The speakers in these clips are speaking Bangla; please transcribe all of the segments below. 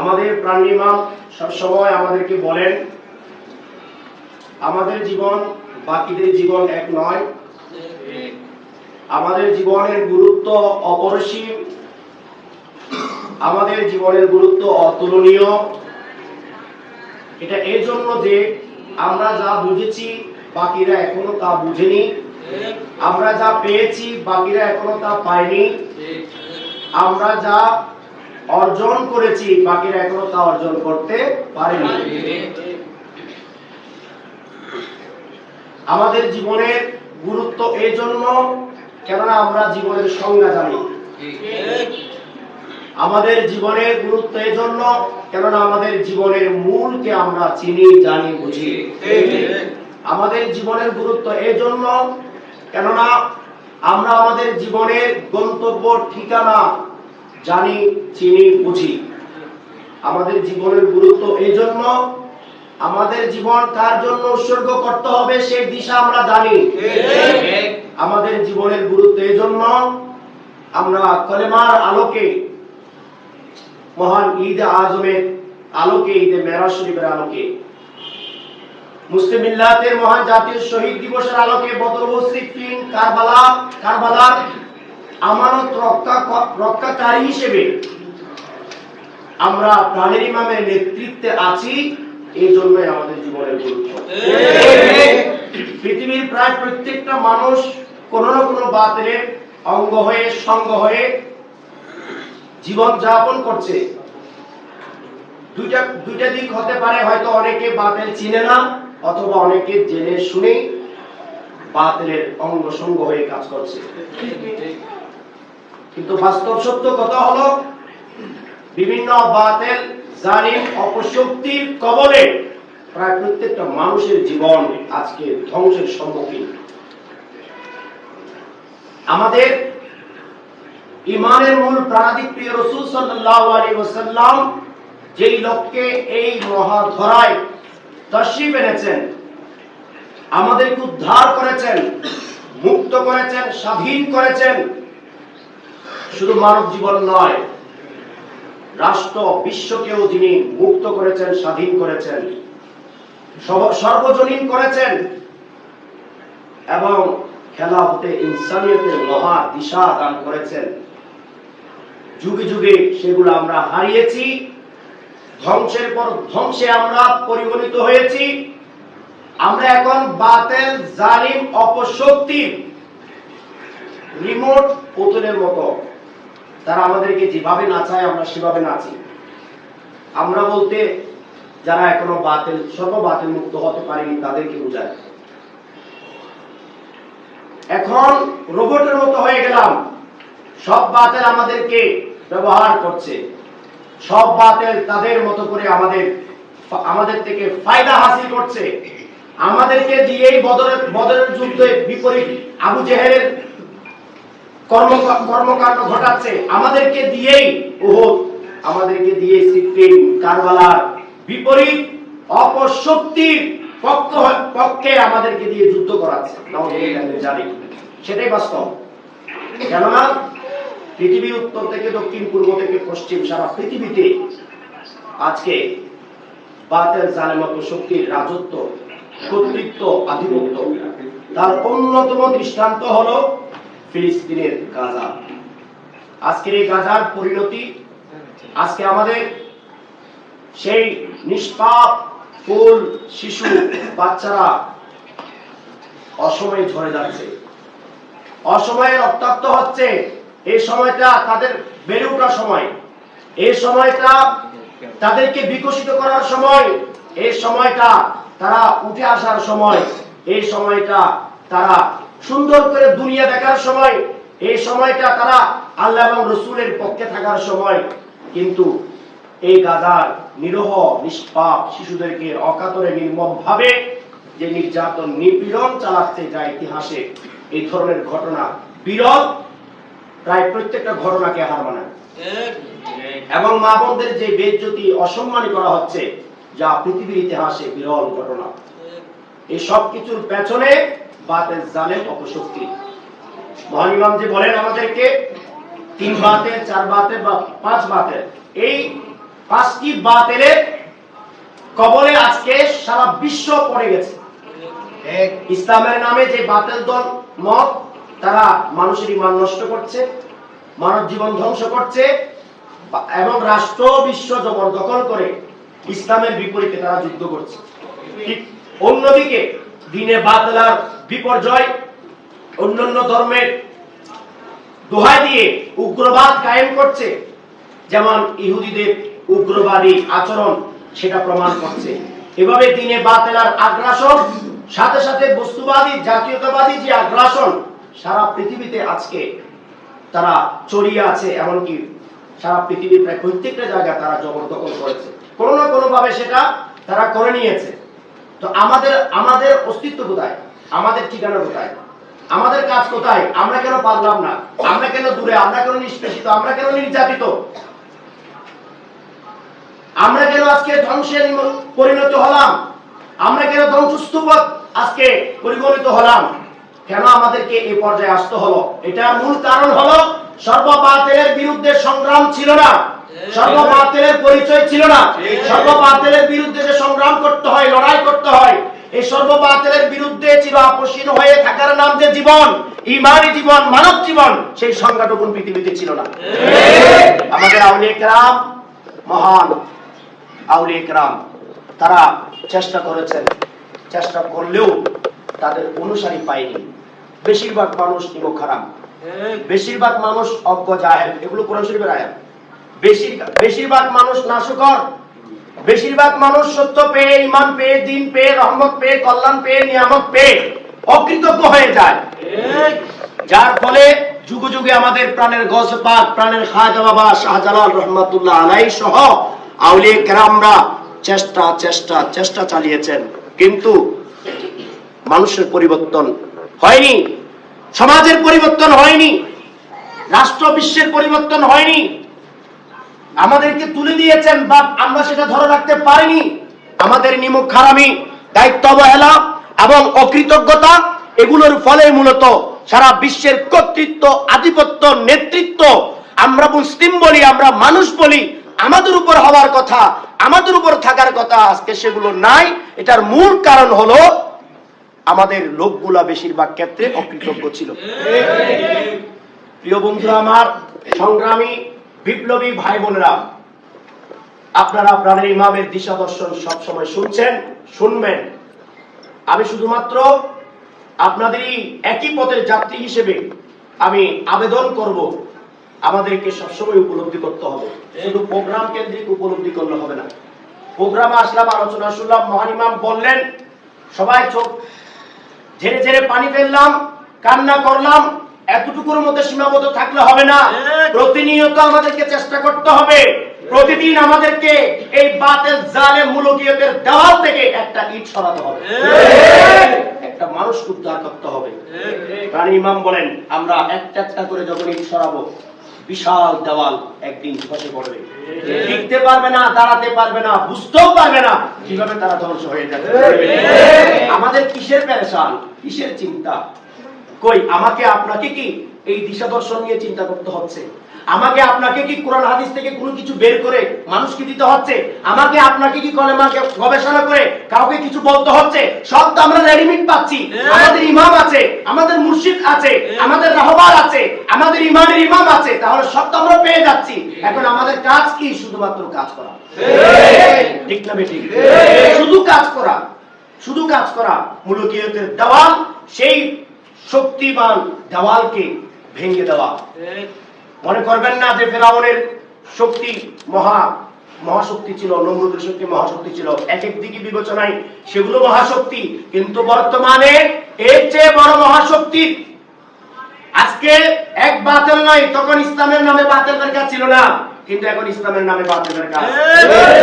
আমাদের প্রাণীমাম সবসময় আমাদেরকে বলেন, আমাদের জীবন বাকিদের জীবন এক নয়। আমাদের জীবনের গুরুত্ব অপরিসীম। আমাদের জীবনের গুরুত্ব অতুলনীয়। এটা এই জন্য যে আমরা যা বুঝেছি, বাকিরা এখনও তা বুঝেনি। আমরা যা পেয়েছি, বাকিরা এখনও তা পায়নি। আমরা যা অর্জন করেছি, বাকিরা এখনও তা অর্জন করতে পারেনি। আমাদের জীবনের গুরুত্ব এই জন্য, কেননা আমরা জীবনের সংজ্ঞা জানি। আমাদের জীবনের গুরুত্ব এই জন্য, কেননা আমাদের জীবনের মূলকে আমরা চিনি, জানি, বুঝি। আমাদের জীবনের গুরুত্ব এই জন্য, কেননা আমরা আমাদের জীবনের গন্তব্য ঠিকানা জানি, চিনি, বুঝি। আমাদের জীবনের গুরুত্ব এই জন্য, আমাদের জীবন কার জন্য উৎসর্গ করতে হবে সেই দিশা আমরা জানি। আমাদের জীবনের গুরুত্ব এই জন্য, আমরা কলেমার আলোকে, মহান ঈদ আজমের আলোকে, ঈদে মেরাজ শরীফের আলোকে, মুসলিম মহান জাতীয় শহীদ দিবসের আলোকে বদর সিফিন কারবালা কারবালার আমানত রক্ষা রক্ষাকারী হিসেবে আমরা প্রাণের ইমামের নেতৃত্বে আছি, এই জন্যই আমাদের জীবনের গুরুত্ব। পৃথিবীর প্রায় প্রত্যেকটা মানুষ না কোনো অঙ্গ হয়ে, সঙ্গ হয়ে জীবন যাপন করছে। দুইটা দুইটা দিক হতে পারে, হয়তো অনেকে বাতিল চিনে না, অথবা অনেকে জেনে শুনে বাতিলের অঙ্গ সঙ্গ হয়ে কাজ করছে। কিন্তু বাস্তব সত্য কথা হলো, বিভিন্ন বাতিল, জালিম, অপশক্তির কবলে প্রায় প্রত্যেকটা মানুষের জীবন আজকে ধ্বংসের সম্মুখীন। আমাদের ইমানের মূল প্রাণাদিক প্রিয় রসুল সাল্লাল্লাহু আলাইহি ওয়াসাল্লাম যেই লোককে এই মহাধরায় তশরিফ এনেছেন, আমাদেরকে উদ্ধার করেছেন, মুক্ত করেছেন, স্বাধীন করেছেন শুধু মানব জীবন নয়, রাষ্ট্র, বিশ্বকেও যিনি মুক্ত করেছেন, স্বাধীন করেছেন সর্বজনীন করেছেন, এবং খেলাফতে ইনসানিয়তের মহা দিশা দান করেছেন। যুগে যুগে সেগুলো আমরা হারিয়েছি, ধ্বংসের পর ধ্বংসে আমরা পরিগণিত হয়েছি। আমরা এখন বাতেল, জালিম, অপশক্তি, রিমোট পুতুলের মতো তারা আমাদেরকে যেভাবে নাচায় আমরা সেভাবে নাচি আমরা বলতে, যারা এখনও বাতিল সর্ব বাতিল মুক্ত হতে পারেনি, তাদেরকে বোঝায়। এখন রোবটের মতো হয়ে গেলাম। সব বাতিল আমাদেরকে ব্যবহার করছে। সব বাতিল তাদের মতো করে আমাদের আমাদের থেকে ফায়দা হাসিল করছে। আমাদেরকে দিয়েই বদরের বদরের যুদ্ধে বিপরীত আবু জেহেলের কর্মকাণ্ড ঘটাচ্ছে। আমাদেরকে দিয়েই ওহদ আমাদেরকে দিয়ে সিফিন কারবালার বিপরীত অপশক্তির পক্ষ পক্ষে আমাদেরকে দিয়ে যুদ্ধ করাচ্ছে। জানি সেটাই বাস্তব। কেননা পৃথিবী উত্তর থেকে দক্ষিণ, পূর্ব থেকে পশ্চিম, সারা পৃথিবীতে আজকে জালেম শক্তির রাজত্ব, কর্তৃত্ব, আধিপত্য, তার অন্যতম দৃষ্টান্ত হলো ফিলিস্তিনের গাজা। আজকের এই গাজার পরিণতি, আজকে আমাদের সেই নিষ্পাপ ফুল শিশু, বাচ্চারা অসময়ে ঝরে যাচ্ছে। অসময়ে রক্তাক্ত হচ্ছে। এই সময়টা তাদের বেড়ে ওঠার সময়। এই সময়টা তাদেরকে বিকশিত করার সময়। এই সময়টা তারা উঠে আসার সময়। এই সময়টা তারা সুন্দর করে দুনিয়া দেখার সময়, এই সময়টা তারা আল্লাহ এবং রসুলের পক্ষে থাকার সময়। কিন্তু এই গাজার নিরহ, নিষ্পাপ শিশুদেরকে অকাতরে নির্মম ভাবে যে নির্যাতন, নিপীড়ন চালাচ্ছে যা ইতিহাসে এই ধরনের ঘটনা বিরল প্রায় প্রত্যেকটা ঘটনাকে হার মানায়। এবং মা বোনদের যে বেজ্জতি অসম্মানী করা হচ্ছে, যা পৃথিবীর ইতিহাসে বিরল ঘটনা। এই সব কিছুর পেছনে বাতের জালেম অপশক্তি। মহান ইমাম যে বলেন আমাদেরকে তিন বাতের চার বাতের বা পাঁচ বাতের এই পাঁচটি বাতিলের কবলে আজকে সারা বিশ্ব পড়ে গেছে। ইসলামের নামে যে বাতিল দল মত তারা মানুষের ইমান নষ্ট করছে মানব জীবন ধ্বংস করছে এবং রাষ্ট্র বিশ্ব জবরদখল করে ইসলামের বিপরীতে তারা যুদ্ধ করছে। ঠিক অন্যদিকে দিনে বাতলার বিপর্যয়, অন্যান্য ধর্মের দোহাই দিয়ে উগ্রবাদ কায়েম করছে। যেমন ইহুদিদের উগ্রবাদী আচরণ, সেটা প্রমাণ করছে। এভাবে দিনে বাতেলার আগ্রাসন, সাথে সাথে বস্তুবাদী, জাতীয়তাবাদী যে আগ্রাসন, সারা পৃথিবীতে আজকে তারা চড়িয়ে আছে। এমনকি সারা পৃথিবীর প্রায় প্রত্যেকটা জায়গায় তারা জবরদখল করেছে। কোনো না কোনোভাবে সেটা তারা করে নিয়েছে। তো আমাদের আমাদের অস্তিত্ব কোথায়? আমাদের ঠিকানা কোথায়? আমাদের কাজ কোথায়? আমরা কেন পারলাম না? আমরা কেন দূরে? আমরা কেন নিষ্পেষিত? আমরা কেন নির্যাতিত? আমরা কেন আজকে ধ্বংসের পরিণত হলাম? আমরা কেন ধ্বংসস্তূপ আজকে পরিগণিত হলাম? কেন আমাদেরকে এই পর্যায়ে আসতে হলো? এটার মূল কারণ হলো সর্ববাতেলের বিরুদ্ধে সংগ্রাম ছিল না। সর্ববাতেলের পরিচয় ছিল না। সর্ববাতেলের বিরুদ্ধে যে সংগ্রাম করতে হয় লড়াই করতে হয় এই সর্ববাতেলের বিরুদ্ধে ছিল আপসীন হয়ে থাকার নাম যে জীবন ইমানি জীবন মানব জীবন সেই সংজ্ঞাটুকু পৃথিবীতে ছিল না। আমাদের আউলিয়া কেরাম মহান আউলিয়া কেরাম তারা চেষ্টা করেছেন চেষ্টা করলেও তাদের অনুসারী পায়নি। বেশিরভাগ মানুষ নিমক খারাপ। বেশিরভাগ মানুষ অজ্ঞ জাহেল। এগুলো কোরআন শরীফের আয়াত। বেশিরভাগ মানুষ নাশকর। বেশিরভাগ মানুষ সত্য পেয়ে ইমান পেয়ে, দিন পেয়ে, রহমত পেয়ে, কল্যাণ পেয়ে, নিয়ামত পেয়ে অকৃতজ্ঞ হয়ে যায়। যার ফলে যুগ যুগে আমাদের প্রাণের গজ পাক প্রাণের খাজা বাবা শাহজালাল রহমাতুল্লাহ আলাই সহ আউলিয়া কেরামরা চেষ্টা চেষ্টা চেষ্টা চালিয়েছেন। কিন্তু মানুষের পরিবর্তন হয়নি, সমাজের পরিবর্তন হয়নি, রাষ্ট্র বিশ্বের পরিবর্তন হয়নি। আমাদেরকে তুলে দিয়েছেন বা আমরা সেটা ধরে রাখতে পারিনি। আমাদের নিমুখ খারামি দায়িত্ব অবহেলা এবং অকৃতজ্ঞতা এগুলোর ফলে মূলত সারা বিশ্বের কর্তৃত্ব আধিপত্য নেতৃত্ব। আমরা মুসলিম বলি আমরা মানুষ বলি আমাদের উপর হওয়ার কথা আমাদের উপর থাকার কথা আজকে সেগুলো নাই। এটার মূল কারণ হলো আমাদের লোকগুলা বেশিরভাগ ক্ষেত্রে অকৃতজ্ঞ ছিল। প্রিয় বন্ধুরা আমার সংগ্রামী বিপ্লবী ভাই বোনেরা, আপনারা প্রাণের ইমামের দিশা দর্শন সবসময় শুনছেন, শুনবেন। আমি শুধুমাত্র আপনাদেরই একই পথের যাত্রী হিসেবে আমি আবেদন করব, আমাদেরকে সবসময় উপলব্ধি করতে হবে। শুধু প্রোগ্রাম কেন্দ্রিক উপলব্ধি করলে হবে না। প্রোগ্রামে আসলাম, আলোচনা শুনলাম, মহান ইমাম বললেন, সবাই চোখ ঝেড়ে ঝেড়ে পানি ফেললাম, কান্না করলাম এতটুকুর মধ্যে সীমাবদ্ধ থাকলে হবে না। প্রতিনিয়ত আমাদেরকে চেষ্টা করতে হবে। প্রতিদিন আমাদেরকে এই বাতেল জালে মুলকিয়তের দেওয়াল থেকে একটা ইট সরাতে হবে। একটা মানুষ উদ্ধার করতে হবে। ইমাম বলেন আমরা একটা একটা করে যখন ইট সরাবো বিশাল দেওয়াল একদিন ধসে পড়বে। লিখতে পারবে না দাঁড়াতে পারবে না বুঝতেও পারবে না কীভাবে তারা ধ্বংস হয়ে যাবে। আমাদের কিসের পেরেশান? কিসের চিন্তা? কই আমাকে আপনাকে কি এই দিশা দর্শন নিয়ে চিন্তা করতে হচ্ছে? আমাকে আপনাকে কি কোরআন হাদিস থেকে কোনো কিছু বের করে মানুষকে দিতে হচ্ছে? আমাকে আপনাকে কি কলেমাকে গবেষণা করে কাউকে কিছু বলতে হচ্ছে? সব তো আমরা রেডিমেড পাচ্ছি। আমাদের ইমাম আছে আমাদের মুর্শিদ আছে আমাদের রাহবার আছে আমাদের ইমামের ইমাম আছে তাহলে সব তো আমরা পেয়ে যাচ্ছি। এখন আমাদের কাজ কি? শুধুমাত্র কাজ করা। ঠিক না বেঠিক? শুধু কাজ করা। শুধু কাজ করা। মুলকিয়তের দেওয়াল সেই শক্তিমান দেওয়ালকে ভেঙে দেওয়া। মনে করবেন না যে ফেরাউনের শক্তি মহা, মহাশক্তি ছিল নমরুদের শক্তি, মহাশক্তি ছিল। এক এক দিকে বিবেচনায় সেগুলো মহাশক্তি, কিন্তু বর্তমানে এর চেয়ে বড় মহাশক্তি আজকে এক বাতিল নয়, তখন ইসলামের নামে বাতিলের কাজ ছিল না। কিন্তু এখন ইসলামের নামে বাতিলের কাজ।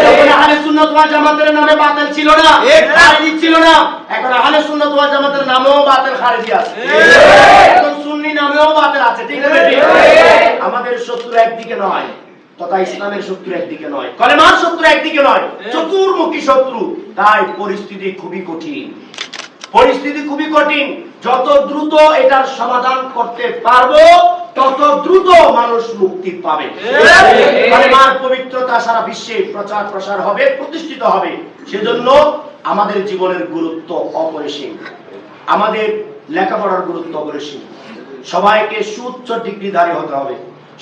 তখন আহলে সুন্নাত ওয়াল জামাতের নামে বাতিল ছিল না খারিজি ছিল না এখন আহলে সুন্নাত ওয়াল জামাতের নামেও বাতিল খারিজি আছে। এখন সুন্নি নামেও বাতিল আছে ঠিক আছে আমাদের শত্রু একদিকে নয় তথা ইসলামের শত্রু একদিকে নয় কলেমার শত্রু একদিকে নয় চতুর্মুখী শত্রু। তাই পরিস্থিতি খুবই কঠিন। পরিস্থিতি খুবই কঠিন। যত দ্রুত এটার সমাধান করতে পারব তত দ্রুত মানুষ মুক্তি পাবে। কালেমার পবিত্রতা সারা বিশ্বে প্রচার প্রসার হবে প্রতিষ্ঠিত হবে। সেজন্য আমাদের জীবনের গুরুত্ব অপরিসীম। আমাদের লেখাপড়ার গুরুত্ব অপরিসীম। সবাইকে সুউচ্চ ডিগ্রিধারী হতে হবে।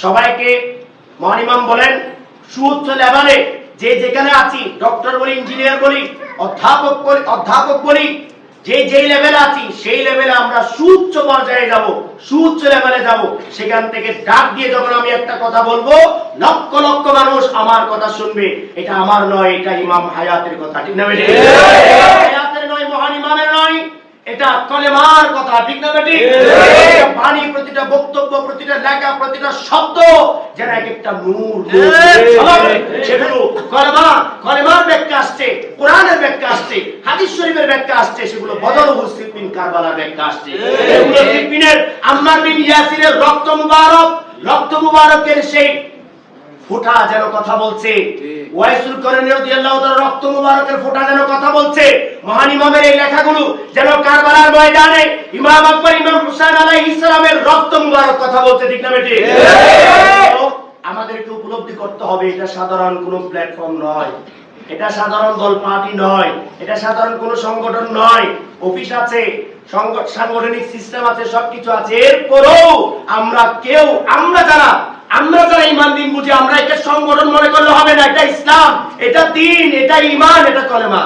সবাইকে মহান ইমাম বলেন সুউচ্চ লেভেলে যে যেখানে আছি ডক্টর বলি ইঞ্জিনিয়ার বলি অধ্যাপক বলি অধ্যাপক বলি যে যেই লেভেলে আছি সেই লেভেলে আমরা সুউচ্চ পর্যায়ে যাব। সুউচ্চ লেভেলে যাব। সেখান থেকে ডাক দিয়ে যখন আমি একটা কথা বলব লক্ষ লক্ষ মানুষ আমার কথা শুনবে। এটা আমার নয় এটা ইমাম হায়াতের কথা ঠিক না বেটি? হায়াতের নয় মহান ইমামের নয়। এটা কলেমার কথা ঠিক না বেটি? প্রতিটা বাণী প্রতিটা বক্তব্য প্রতিটা লেখা প্রতিটা শব্দ যেন এক একটা নূর নূর, ঝলক। সেগুলো কলেমা কলেমার ব্যাখ্যা আসছে কোরআনের ব্যাখ্যা আসছে হাদিস শরীফের ব্যাখ্যা আসছে সেগুলো বদল উপস্থিত বিন কারবালার ব্যাখ্যা আসছে। এগুলো ফিলিপিনের আম্মার বিন ইয়াসিরের রক্ত মুবারক রক্ত মুবারকের সেই ফোঁটা যেন কথা বলছে। ওয়াইসুল করেন রাদিয়াল্লাহু তাআলা রক্ত মুবারকের ফোঁটা যেন কথা বলছে। মহান ইমামের এই লেখাগুলো যেন কারবালার ময়দানে ইমাম আকবর ইমাম হুসাইন আলাইহিস সালামের রক্ত মুবারক কথা বলছে ঠিক না বেটি আমাদেরকে উপলব্ধি করতে হবে এটা সাধারণ কোনো প্ল্যাটফর্ম নয়। এটা সাধারণ দল পার্টি নয় এটা সাধারণ কোনো সংগঠন নয়। অফিস আছে সাংগঠনিক সিস্টেম আছে সবকিছু আছে। এরপরেও আমরা কেউ আমরা যারা আমরা যারা ইমান দিন বুঝি আমরা এটা সংগঠন মনে করলে হবে না এটা ইসলাম এটা দিন এটা ইমান এটা কলেমা।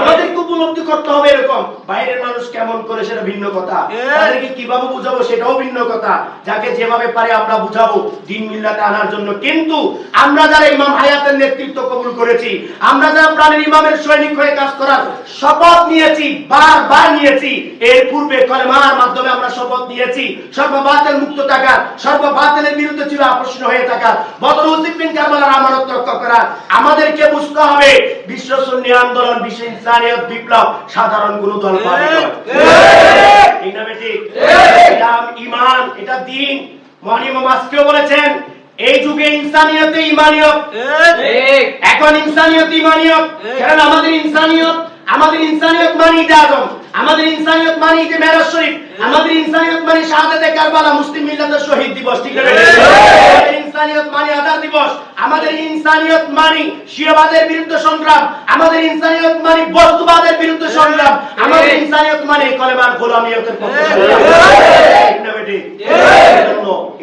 আমাদেরকে উপলব্ধি করতে হবে এরকম। বাইরের মানুষ কেমন করে সেটা ভিন্ন কথা। তাদেরকে কীভাবে বুঝাবো সেটাও ভিন্ন কথা। যাকে যেভাবে পারে আমরা বুঝাবো। দিন মিল্লাতে আনার জন্য। কিন্তু আমরা যারা ইমাম হায়াতের নেতৃত্ব কবুল করেছি আমরা যারা প্রাণের ইমামের সৈনিক হয়ে কাজ করার শপথ নিয়েছি বারবার নিয়েছি এর পূর্বে কলেমার মাধ্যমে আমরা শপথ নিয়েছি সর্ববাতের মুক্ত থাকার সর্ববাতের বিরুদ্ধে ছিল আকর্ষণ হয়ে থাকার বদর উদ্দিন বিন কারবালার আমানত রক্ষা করার। আমাদেরকে বুঝতে হবে বিশ্ব সুন্নি আন্দোলন বিশ্ব ইনসানিয়ত বিপ্লব সাধারণ কোনো দল পারে নয়। ঠিক না বেঠিক? ইসলাম ইমান এটা দিন। আজকেও বলেছেন এই যুগে ইনসানিয়তে ইমানিয়ত। এখন ইনসানিয়ত ইমানিয়ত। কারণ আমাদের ইনসানিয়ত আমাদের ইনসানিয়ত মানে ঈদ আজম। আমাদের ইনসানিয়ত মানে ঈদে মেরাজ শরীফ। আমাদের ইনসানিয়ত মানে শাহাদাতে কারবালা মুসলিম মিল্লাতের শহীদ দিবস। ঠিক মানে আমাদের ইনসানিয়ত মানে শিয়াবাদের বিরুদ্ধে সংগ্রাম আমাদের ইনসানিয়ত মানে বস্তুবাদের বিরুদ্ধে সংগ্রাম আমাদের ইনসানিয়ত মানে কলেমার গোলামিয়তের পক্ষে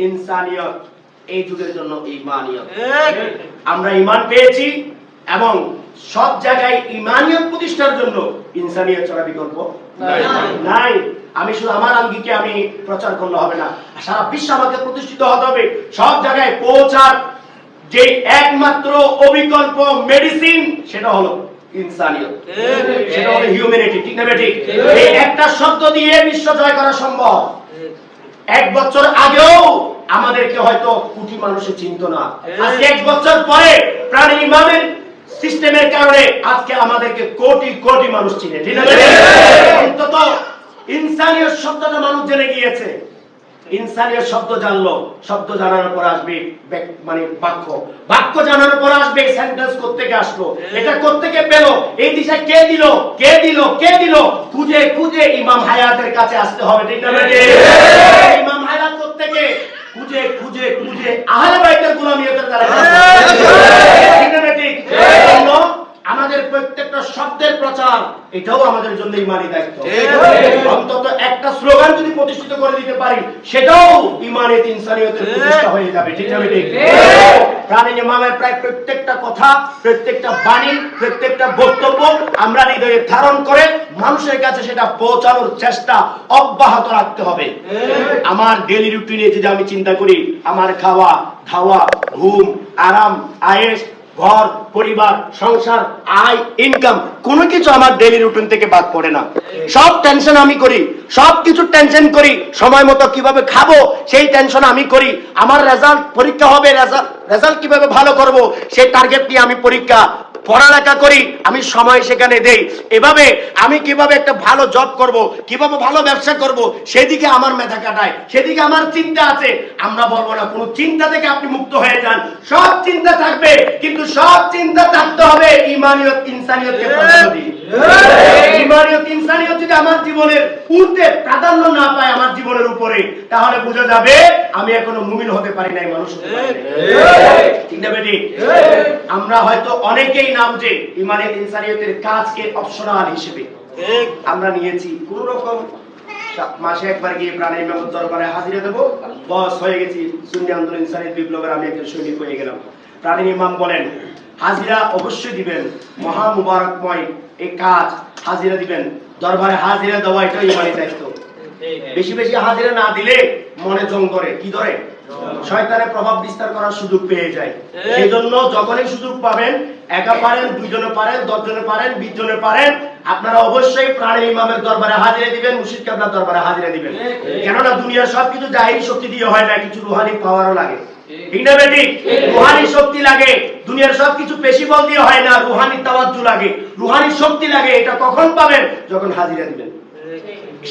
ইনসানিয়ত এই যুগের জন্য ইমানিয়ত। আমরা ইমান পেয়েছি এবং সব জায়গায় ইমানিয়ত প্রতিষ্ঠার জন্য ইনসানিয়ত ছাড়া বিকল্প নাই। নাই। আমি শুধু আমার আঙ্গিকে আমি প্রচার করলে হবে না। সারা বিশ্ব আমাকে প্রতিষ্ঠিত হতে হবে। সব জায়গায় পৌঁছার যে একমাত্র অবিকল্প মেডিসিন সেটা হলো ইনসানিয়ত। সেটা হলো হিউম্যানিটি ঠিক না ঠিক। এই একটা শব্দ দিয়ে বিশ্ব জয় করা সম্ভব। এক বছর আগেও আমাদেরকে হয়তো কোটি মানুষে চিনত না। আজকে এক বছর পরে প্রাণী ইমামের সিস্টেমের কারণে আজকে আমাদেরকে কোটি কোটি মানুষ চিনে ঠিক আছে অন্তত ইনসানিয়ত শব্দটা মানুষ জেনে গিয়েছে। ইনসানিয়ত শব্দ জানলো, শব্দ জানার পর আসবে মানে বাক্য। বাক্য জানার পর আসবে সেন্টেন্স কোত্থেকে আসলো? এটা কোত্থেকে পেল? এই দিশায় কে দিল? কে দিল? কে দিল? খুঁজে খুঁজে ইমাম হায়াতের কাছে আসতে হবে, ঠিক না ইমাম হায়াত কোত্থেকে? খুঁজে খুঁজে খুঁজে আহলে বাইতের গোলামিয়তের দ্বারা। ঠিক না এজন্য আমাদের প্রত্যেকটা শব্দের প্রচার এটাও আমাদের জন্য ইমানি দায়িত্ব। অন্তত একটা স্লোগান যদি প্রতিষ্ঠিত করে দিতে পারি সেটাও ইমানের ইনসানিয়তের প্রতিষ্ঠা হয়ে যাবে। ঠিক আছে ঠিক। প্রাণী ইমামের প্রায় প্রত্যেকটা কথা প্রত্যেকটা বাণী প্রত্যেকটা বক্তব্য আমরা হৃদয়ে ধারণ করে মানুষের কাছে সেটা পৌঁছানোর চেষ্টা অব্যাহত রাখতে হবে। আমার ডেলি রুটিনে যদি আমি চিন্তা করি আমার খাওয়া খাওয়া ঘুম আরাম আয়েস ঘর, পরিবার, সংসার, আয় ইনকাম কোনো কিছু আমার ডেলি রুটিন থেকে বাদ পড়ে না। সব টেনশন আমি করি, সব কিছু টেনশন করি, সময় মতো কীভাবে খাব, সেই টেনশন আমি করি। আমার রেজাল্ট পরীক্ষা হবে রেজাল্ট রেজাল্ট কীভাবে ভালো করব, সেই টার্গেট নিয়ে আমি পরীক্ষা পড়ালেখা করি আমি সময় সেখানে দেই। এভাবে আমি কীভাবে একটা ভালো জব করব কীভাবে ভালো ব্যবসা করব সেদিকে আমার মেধা কাটায় সেদিকে আমার চিন্তা আছে। আমরা বলব না কোনো চিন্তা থেকে আপনি মুক্ত হয়ে যান। সব চিন্তা থাকবে কিন্তু সব চিন্তা থাকতে হবে ইমানিয়ত ইনসানিয়তকে প্রাধান্য দিয়ে। ইমানিয়ত ইনসানিয়ত যদি আমার জীবনের ঊর্ধ্বে প্রাধান্য না পায় আমার জীবনের উপরে তাহলে বোঝা যাবে আমি এখনও মুমিন হতে পারি নাই মানুষ হতে পারি ঠিক না বেটি? আমরা হয়তো অনেকেই নাম যে ইমানিয়ত ইনসানিয়তের কাজকে অপশনাল হিসেবে আমরা নিয়েছি। কোন রকম মাসে একবার গিয়ে প্রাণী ইমাম দরবারে হাজিরা দেবো। বস হয়ে গেছি। সুন্নি আন্দোলন ইনসানিয়ত বিপ্লবের আমি একজন সৈনিক হয়ে গেলাম। প্রাণী ইমাম বলেন হাজিরা অবশ্যই দিবেন। মহা মুবারকময় এই কাজ হাজিরা দিবেন। দরবারে হাজিরা দেওয়া এটাই ইমানি দায়িত্ব। বেশি বেশি হাজিরা না দিলে মনে জং ধরে। কি ধরে? শয়তানের প্রভাব বিস্তার করার সুযোগ পেয়ে যায়। সেই জন্য যখনই সুযোগ পাবেন, একা পারেন, দুইজনে পারেন, দশজনে পারেন বিশ জনে পারেন, আপনারা অবশ্যই প্রাণী ইমামের দরবারে হাজিরা দিবেন, মুর্শিদ আপনার দরবারে হাজিরা দিবেন। কেননা দুনিয়ার সবকিছু জাহিরি শক্তি দিয়ে হয় না, কিছু রুহানি পাওয়ারও লাগে। রুহানি শক্তি লাগে, দুনিয়ার সবকিছু পেশি বল দিয়ে হয় না রুহানি লাগে। রুহানি শক্তি লাগে, এটা কখন পাবেন? যখন হাজিরা দিবেন।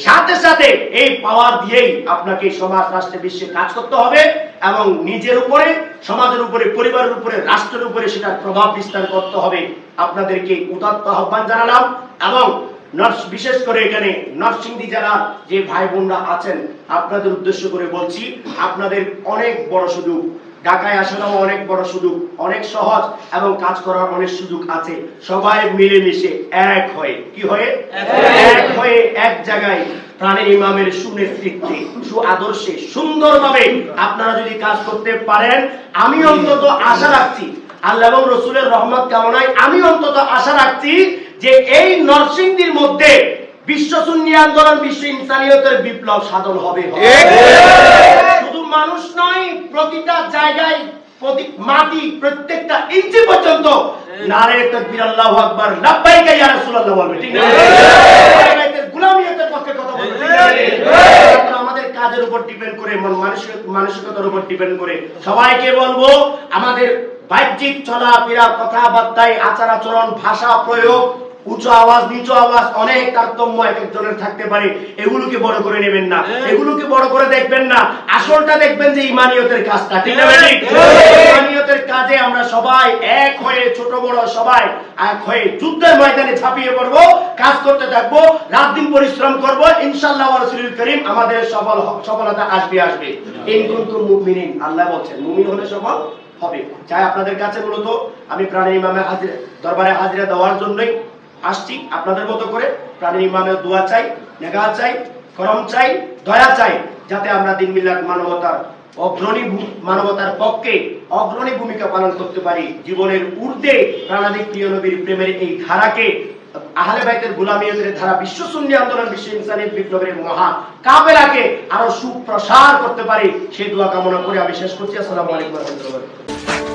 সাথে সাথে এই পাওয়ার দিয়েই আপনাকে সমাজ, রাষ্ট্রে, বিশ্বে কাজ করতে হবে এবং নিজের উপরে, সমাজের উপরে, পরিবারের উপরে, রাষ্ট্রের উপরে সেটার প্রভাব বিস্তার করতে হবে। আপনাদেরকে উদাত্ত আহ্বান জানালাম এবং নর্স, বিশেষ করে এখানে নরসিংদী জেলার যে ভাই বোনরা আছেন, আপনাদের উদ্দেশ্য করে বলছি, আপনাদের অনেক বড় সুযোগ। ঢাকায় আসাটাও অনেক বড় সুযোগ, অনেক সহজ এবং কাজ করার অনেক সুযোগ আছে। সবাই মিলেমিশে এক হয়ে। কি হয়ে? এক হয়ে এক জায়গায় প্রাণের ইমামের সুনেতৃত্বে সু আদর্শে সুন্দরভাবে আপনারা যদি কাজ করতে পারেন, আমি অন্তত আশা রাখছি, আল্লাহ এবং রসুলের রহমত কামনায় আমি অন্তত আশা রাখছি যে এই নরসিংদীর মধ্যে বিশ্ব সুন্নি আন্দোলন, বিশ্ব ইনসানিয়তের বিপ্লব সাধন হবে শুধু মানুষ নয়, প্রতিটা জায়গায় প্রতি মাটি প্রত্যেকটা ইঞ্চি পর্যন্ত নারে তাকবীর, আল্লাহু আকবার ইয়া রাসূলুল্লাহ বলবে, ঠিক না পক্ষে কথা বলবে? আমাদের কাজের উপর ডিপেন্ড করে, মন মানসিক মানসিকতার উপর ডিপেন্ড করে সবাইকে বলব, আমাদের বাহ্যিক চলাফেরা, কথাবার্তায় আচার আচরণ ভাষা প্রয়োগ উঁচু আওয়াজ নিচু আওয়াজ অনেক তারতম্য এক একজনের থাকতে পারে। এগুলোকে বড় করে নেবেন না। এগুলোকে বড় করে দেখবেন না। আসলটা দেখবেন যে ইমানিয়তের কাজটা ঠিক না ইমানিয়তের কাজে আমরা সবাই এক হয়ে ছোট বড় সবাই এক হয়ে যুদ্ধের ময়দানে ঝাঁপিয়ে পড়ব কাজ করতে থাকব রাত দিন পরিশ্রম করব ইনশাআল্লাহ রাসূলুল করিম আমাদের সফল সফলতা আসবে আসবে। ইন কুনতুম মুমিনিন আল্লাহ বলছেন মুমিন হলে সফল হবে। চাই আপনাদের কাছে মূলত আমি প্রাণী ইমামে হাজির দরবারে হাজিরা দেওয়ার জন্যই আসছি আপনাদের মতো করে। প্রাণী ইমামের দোয়া চাই নেগা চাই, করম চাই, দয়া চাই, যাতে আমরা দিন মিলাদ মানবতার অগ্রণী মানবতার পক্ষে অগ্রণী ভূমিকা পালন করতে পারি। জীবনের ঊর্ধ্বে প্রাণাদিক প্রিয় নবীর প্রেমের এই ধারাকে আহলে বাইতের গোলামিয়তের ধারা, বিশ্ব সুন্নি আন্দোলন, বিশ্ব ইনসানি বিপ্লবের মহা কাফেলাকে আরও সুপ্রসার করতে পারি। সেই দোয়া কামনা করে আমি শেষ করছি। আসসালামু আলাইকুম রাহমাতুল্লাহি